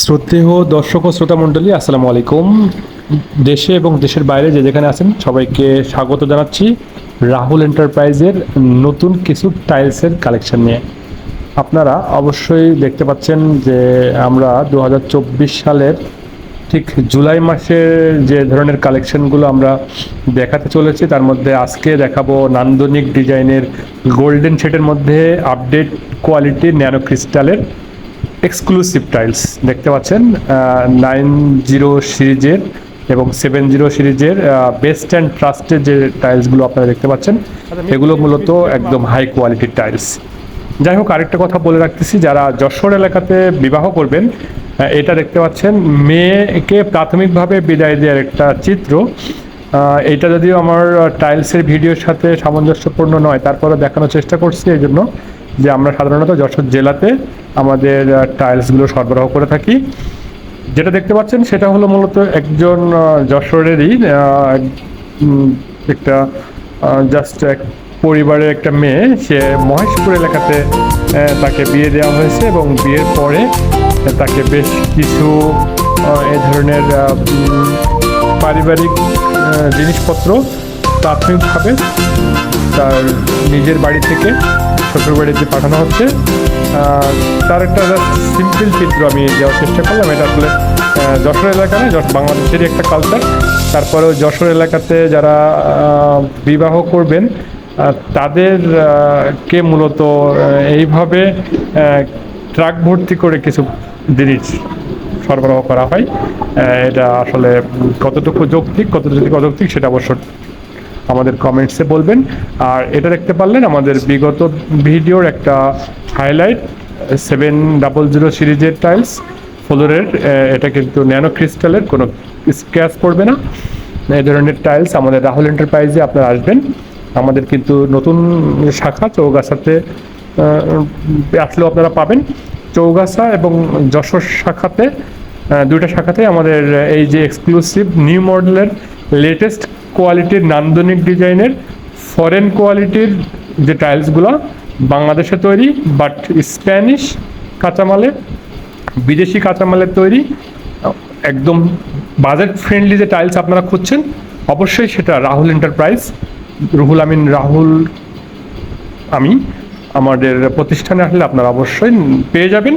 শ্রদ্ধেয় দর্শক ও শ্রোতা মণ্ডলী, আসসালামু আলাইকুম। দেশে এবং দেশের বাইরে যে যেখানে আছেন, সবাইকে স্বাগত জানাচ্ছি রাহুল এন্টারপ্রাইজের নতুন কিছু টাইলসের কালেকশন নিয়ে। আপনারা অবশ্যই দেখতে পাচ্ছেন যে আমরা দু হাজার চব্বিশ সালের ঠিক জুলাই মাসের যে ধরনের কালেকশনগুলো আমরা দেখাতে চলেছি, তার মধ্যে আজকে দেখাবো নান্দনিক ডিজাইনের গোল্ডেন শেডের মধ্যে আপডেট কোয়ালিটি ন্যানো ক্রিস্টালের এক্সক্লুসিভ টাইলস দেখতে পাচ্ছেন নাইন জিরো সিরিজের এবং সেভেন জিরো সিরিজের বেস্ট অ্যান্ড ট্রাস্টেড যে টাইলসগুলো আপনারা দেখতে পাচ্ছেন, এগুলো মূলত একদম হাই কোয়ালিটির টাইলস যাই হোক, আরেকটা কথা বলে রাখতেছি, যারা যশোর এলাকাতে বিবাহ করবেন এটা দেখতে পাচ্ছেন, মেয়েকে প্রাথমিকভাবে বিদায় দেওয়ার একটা চিত্র। এটা যদিও আমার টাইলসের ভিডিওর সাথে সামঞ্জস্যপূর্ণ নয় তারপরে দেখানোর চেষ্টা করছি এই জন্য যে আমরা সাধারণত যশোর জেলাতে আমাদের টাইলসগুলো সরবরাহ করে থাকি। যেটা দেখতে পাচ্ছেন সেটা হলো মূলত একজন যশোরেরই একটা জাস্ট এক পরিবারের একটা মেয়ে। সে মহেশপুর এলাকাতে তাকে বিয়ে দেওয়া হয়েছে এবং বিয়ের পরে তাকে বেশ কিছু এ ধরনের পারিবারিক জিনিসপত্র প্রাথমিকভাবে তার নিজের বাড়ি থেকে শ্বশুর বাড়িতে পাঠানো হচ্ছে তার একটা সিম্পল চিত্র আমি দেওয়ার চেষ্টা করলাম। এটা আসলে যশোর এলাকা নয় বাংলাদেশেরই একটা কালচার তারপরেও যশোর এলাকাতে যারা বিবাহ করবেন আহ, তাদের কে মূলত এইভাবে ট্রাক ভর্তি করে কিছু জিনিস সরবরাহ করা হয় এটা আসলে কতটুকু যৌক্তিক কতটুকু অযৌক্তিক সেটা অবশ্য আমাদের কমেন্টসে বলবেন। আর এটা দেখতে পারলেন আমাদের বিগত ভিডিওর একটা হাইলাইট সেভেন ডাবল জিরো সিরিজের টাইলস ফ্লোরের এটা কিন্তু ন্যানো ক্রিস্টালের, কোনো স্ক্র্যাচ পড়বে না। এই ধরনের টাইলস আমাদের রাহুল এন্টারপ্রাইজে আপনারা আসবেন। আমাদের কিন্তু নতুন শাখা চৌগাছাতে আসলেও আপনারা পাবেন। চৌগাছা এবং যশোর শাখাতে দুইটা শাখাতে আমাদের এই যে এক্সক্লুসিভ নিউ মডেলের লেটেস্ট কোয়ালিটির নান্দনিক ডিজাইনের ফরেন কোয়ালিটির যে টাইলসগুলো বাংলাদেশে তৈরি বাট স্প্যানিশ কাঁচামালে বিদেশি কাঁচামালের তৈরি, একদম বাজেট ফ্রেন্ডলি যে টাইলস আপনারা খুঁজছেন, অবশ্যই সেটা রাহুল এন্টারপ্রাইজ রুহুল আমিন রাহুল, আমি, আমাদের প্রতিষ্ঠানে আসলে আপনারা অবশ্যই পেয়ে যাবেন।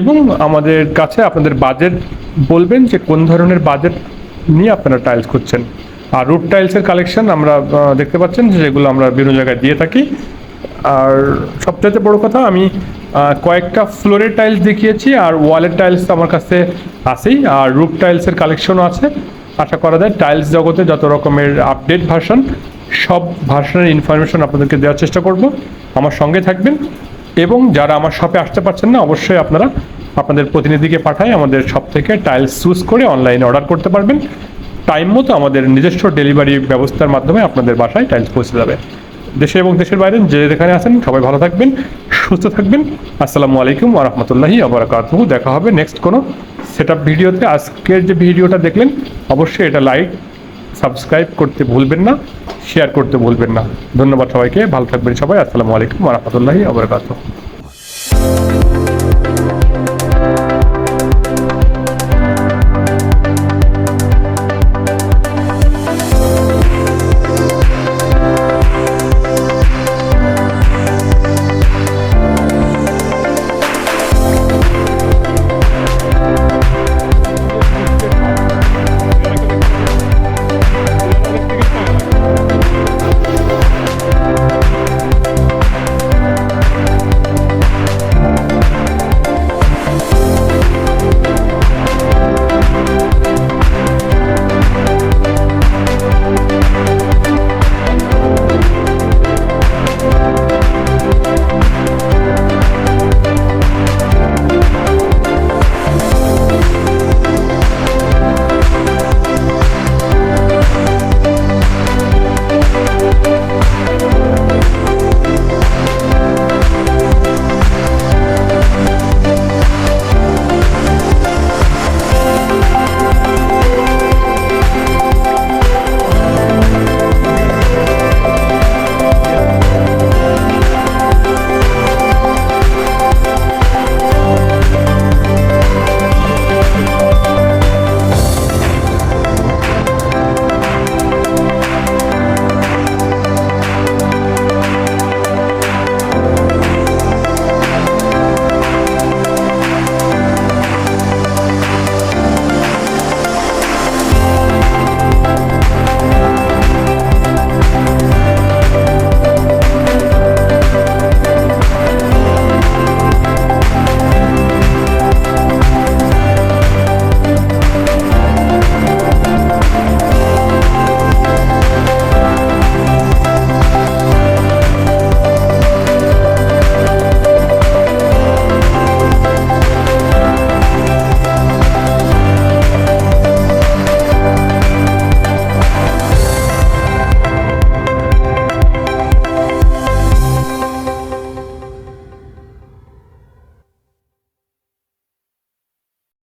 এবং আমাদের কাছে আপনাদের বাজেট বলবেন যে কোন ধরনের বাজেট নিয়ে আপনারা টাইলস খুঁজছেন। আর রুট টাইলসের কালেকশন আমরা দেখতে পাচ্ছেন যেগুলো আমরা বিভিন্ন জায়গায় দিয়ে থাকি। আর সবচাইতে বড় কথা, আমি কয়েকটা ফ্লোরের টাইলস দেখিয়েছি আর ওয়ালের টাইলস তো আমার কাছে আছেই। আর রুট টাইলসের কালেকশনও আছে। আশা করা যায় টাইলস জগতে যত রকমের আপডেট ভার্সন, সব ভার্সনের ইনফরমেশন আপনাদেরকে দেওয়ার চেষ্টা করব। আমার সঙ্গে থাকবেন এবং যারা আমার শপে আসতে পারছেন না, অবশ্যই আপনারা আপনাদের প্রতিনিধিকে পাঠায় আমাদের শপ থেকে টাইলস চুজ করে অনলাইনে অর্ডার করতে পারবেন। টাইম মতো আমাদের নিজস্ব ডেলিভারি ব্যবস্থার মাধ্যমে আপনাদের বাসায় টাইলস পৌঁছে যাবে। দেশে এবং দেশের বাইরে যে যেখানে আছেন সবাই ভালো থাকবেন, সুস্থ থাকবেন। আসসালামু আলাইকুম ওয়া রাহমাতুল্লাহি ওয়া বারাকাতুহু। দেখা হবে নেক্সট কোনো সেট ভিডিওতে। আজকের যে ভিডিওটা দেখলেন, অবশ্যই এটা লাইক সাবস্ক্রাইব করতে ভুলবেন না শেয়ার করতে ভুলবেন না। ধন্যবাদ সবাইকে। ভালো থাকবেন সবাই। আসসালামু আলাইকুম ওয়া রাহমাতুল্লাহি ওয়া বারাকাতুহু।